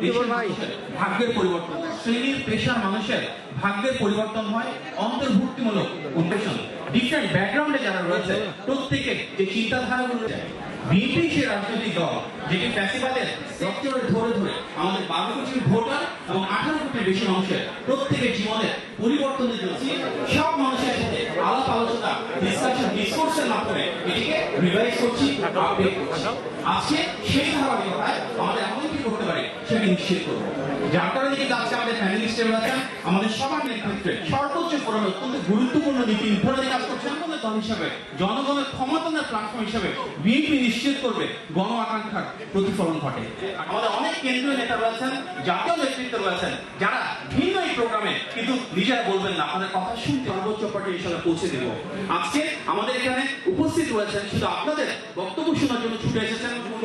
দেশের মানুষের ভাগ্যের পরিবর্তন। শ্রেণির পেশার মানুষের ভাগ্যের পরিবর্তন হয় অন্তর্ভুক্তিমূলক উদ্দেশ্যন ডিফারেন্ট ব্যাকগ্রাউন্ডে যারা রয়েছে প্রত্যেকে যে চিন্তাধারাগুলো বিএনপি সে রাজনৈতিক দল যেটি ফ্যাসিবাদের রক্তরে ধরে ধরে আমাদের বারো কোটি ভোটার এবং আঠারো কোটির বেশি মানুষের প্রত্যেকের জীবনের সব মানুষের সাথে আলাপ আলোচনা ডিসকাশন ডিসকোর্সের মাধ্যমে এটিকে রিভাইজ করছি আপডেট করছি। আজকে সেই ধারাবাহিকতায় আমাদের এমন কি করতে পারে সেটি নিশ্চিত করব। আজকে আমাদের প্যানেলিস্ট রয়েছেন আমাদের সবার নেতৃত্বে সর্বোচ্চ ফোরামে অত্যন্ত গুরুত্বপূর্ণ নীতি কাজ আমাদের দল হিসাবে, জনগণের প্ল্যাটফর্ম হিসাবে বিএনপি নিশ্চিত করবে গণ আকাঙ্ক্ষার প্রতিফলন ঘটে। আমাদের অনেক কেন্দ্রীয় নেতা রয়েছেন, জাতীয় নেতৃত্ব রয়েছেন, যারা ভিন্ন এই প্রোগ্রামে কিন্তু নিজেরা বলবেন না আমাদের কথা শুনতে সর্বোচ্চ পার্টি হিসাবে পৌঁছে দেব। আজকে আমাদের এখানে উপস্থিত রয়েছেন শুধু আপনাদের বক্তব্য শোনার জন্য ছুটে এসেছেন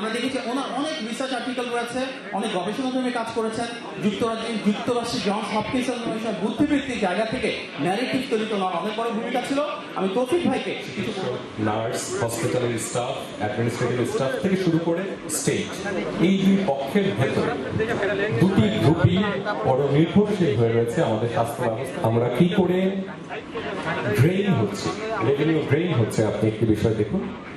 আমরা দেখেছি ওনার অনেক রিসার্চ আর্টিকেল রয়েছে, অনেক গবেষণা জন্য কাজ করেছেন। যুক্তরাজ্যের যুক্তরাষ্ট্রের জন হপকিন্সন বুদ্ধিবৃত্তির জায়গা থেকে ন্যারেটিভ তৈরি করার অনেক বড় ভূমিকা ছিল। আমি তৌফিক ভাইকে নার্স হসপিটালের স্টাফ অ্যাডমিনিস্ট্রেটিভ স্টাফ থেকে শুরু করে স্টেট এই দুই পক্ষের দুটি বড় নির্ভরশীল হয়ে রয়েছে আমাদের স্বাস্থ্য ব্যবস্থা। আমরা কি করে ড্রেইন হচ্ছে? রেভিনিউ ড্রেইন হচ্ছে, আপনি একটি বিষয় দেখুন।